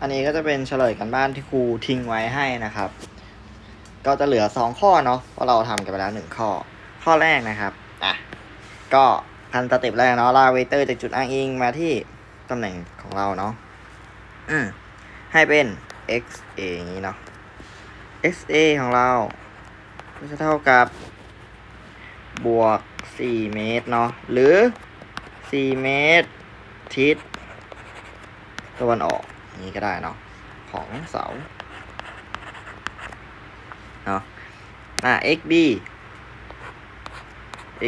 อันนี้ก็จะเป็นเฉลยกันบ้านที่ครูทิ้งไว้ให้นะครับ ก็จะเหลือ2ข้อเนาะเพราะเราทำกันไปแล้ว1ข้อ ข้อแรกนะครับอะก็พันสเต็ปแรกเนาะลาเวเตอร์จากจุดอ้างอิงมาที่ตำแหน่งของเราเนาะอืมให้เป็น x a อย่างนี้เนาะ x a ของเราก็จะเท่ากับบวก 4 เมตรเนาะหรือ 4 เมตร ทิศตะวันออก นี้ก็ได้เนาะของเสาเนาะอะ xb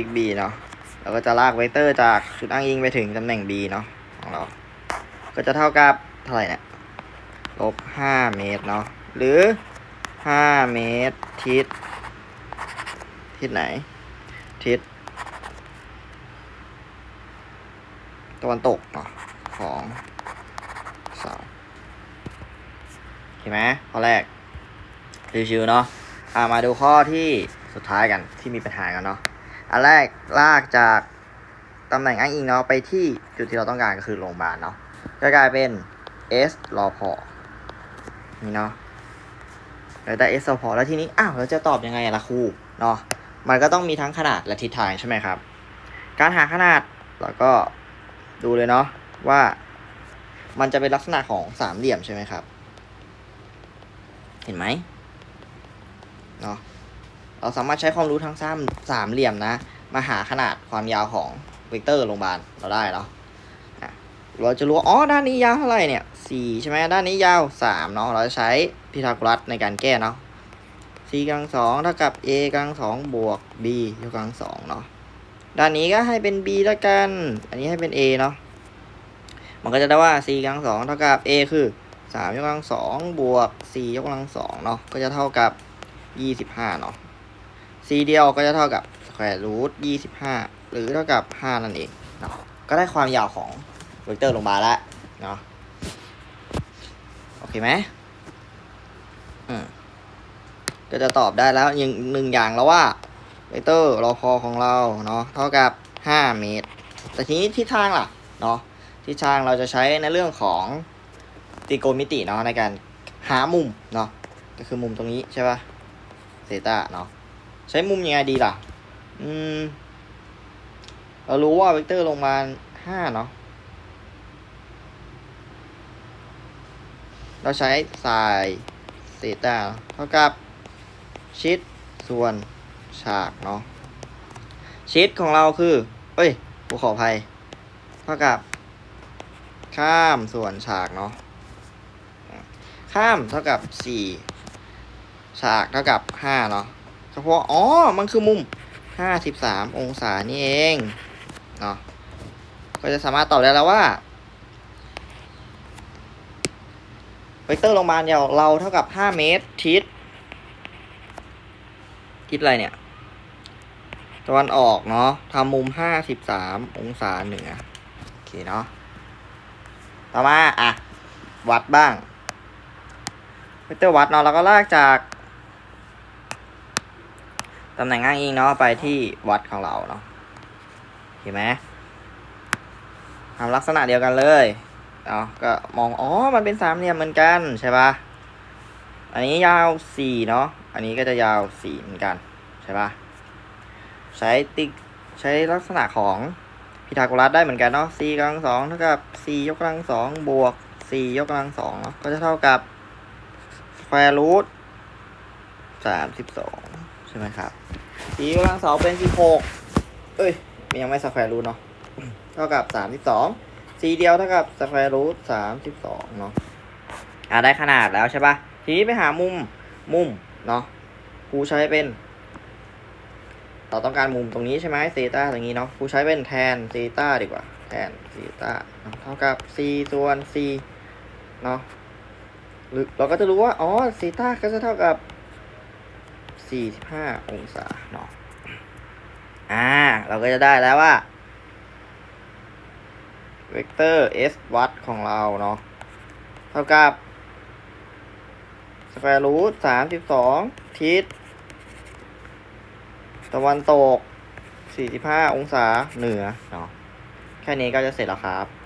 xb เนาะเราก็จะลากเวกเตอร์จากจุดอ้างอิงไปถึงตำแหน่ง b เนาะของเรา ก็จะเท่ากับเท่าไหร่เนี่ยลบ5เมตรเนาะหรือ 5 เมตร ทิศ ทิศไหน ทิศตะวันตกเนาะของเสา เห็นไหมข้อแรกชิวๆเนาะอ่ามาดูข้อที่สุดท้ายกันที่มีปัญหากันเนาะอันแรกลากจากตำแหน่งอ้างอิงเนาะไปที่จุดที่เราต้องการก็คือโรงพยาบาลเนาะก็กลายเป็น S รอพอนี่เนาะแล้วได้ S รอพอแล้วทีนี้อ้าวเราจะตอบยังไงล่ะครูเนาะมันก็ต้องมีทั้งขนาดและทิศทางใช่ไหมครับ การหาขนาดเราก็ดูเลยเนาะว่ามันจะเป็นลักษณะของสามเหลี่ยมใช่ไหมครับ เห็นไหมเนาะเราสามารถใช้ความรู้ทั้งสามสามเหลี่ยมนะ มาหาขนาดความยาวของเวกเตอร์โรงพยาบาลเราได้เนาะเราจะรู้อ๋อด้านนี้ยาวเท่าไหร่เนี่ยสี่ใช่ไหมด้านนี้ยาวสามเนาะเราจะใช้พีทาโกรัสในการแก้เนาะ c กำลังสองเท่ากับ a กำลังสองบวก b ยกกำลังสองเนาะด้านนี้ก็ให้เป็น b ล้วกัน อันนี้ให้เป็น a เนาะมันก็จะได้ว่า c กำลังสองเท่ากับ a คือ สามยกกำลังสองบวก c ยกกำลังสองเนาะก็จะเท่ากับยี่สิบห้าเนาะ c เดียวก็จะเท่ากับ square root ยี่สิบห้าหรือเท่ากับห้านั่นเองเนาะก็ได้ความยาวของเวกเตอร์ลงมาแล้วเนาะโอเคไหมอืมก็จะตอบได้แล้วย่างหนึ่งอย่างแล้วว่าเวกเตอร์รอพอของเราเนาะเท่ากับ5เมตร แต่ทีนี้ทิศทางล่ะเนาะทิศทางเราจะใช้ในเรื่องของ ตีโกมิติเนาะในการหามุมเนาะก็คือมุมตรงนี้ใช่ปะเซตาเนาะใช้มุมยังไงดีล่ะ อืม เรารู้ว่าเวกเตอร์ลงมา5เนาะเราใช้ไซน์เซตาเท่ากับชิดส่วนฉากเนาะชิดของเราคือ เอ้ย กูขออภัย เท่ากับ ข้ามส่วนฉากเนาะ ข้ามเท่ากับสี่ฉากเท่ากับห้าเนาะเฉพาะอ๋อ มันคือมุมห้าสิบสามองศานี่เองเนาะก็จะสามารถตอบได้แล้วว่าเวกเตอร์โรงพยาบาลเราเราเท่ากับห้าเมตรทิศทิศอะไรเนี่ยตะวันออกเนาะทำมุมห้าสิบสามองศาเหนือโอเคเนาะต่อมาอะ วัดบ้าง เวกเตอร์วัดเนาะเราก็ลากจากตำแหน่งอ้างอิงเนาะไปที่วัดของเราเนาะเห็นไหมทำลักษณะเดียวกันเลยเนาะก็มอง อ๋อ มันเป็นสามเหลี่ยมเหมือนกันใช่ปะอันนี้ยาวสี่เนาะ อันนี้ก็จะยาวสี่เหมือนกันใช่ปะใช้ติ๊กใช้ลักษณะของพีทาโกรัสได้เหมือนกันเนาะ c กำลังสองเท่ากับ c ยกกำลังสองบวก c ยกกำลังสองเนาะ ก็จะเท่ากับ square root สามสิบสองใช่ไหมครับ c ยกำลังสองเป็นสิบหกเอ้ยมันยังไม่ square root เนาะเท่ากับสามสิบสอง c เดียวเท่ากับ square root สามสิบสองเนาะอ่าได้ขนาดแล้วใช่ปะทีนี้ไปหามุมมุมเนาะครูใช้เป็นเราต้องการมุมตรงนี้ใช่ไหมเซตาอย่างนี้เนาะครูใช้เป็นแทนเซตาดีกว่า แทนเซตาเท่ากับ c ส่วน c เนาะ เราก็จะรู้ว่า อ๋อเซตาก็จะเท่ากับ 45 องศาเนาะอ่า เราก็จะได้แล้วว่า เวกเตอร์ s วัดของเราเนาะเท่ากับสแควร์รูทสามสิบสองทิศ ตะวันตก 45 องศาเหนือเนาะแค่นี้ก็จะเสร็จแล้วครับ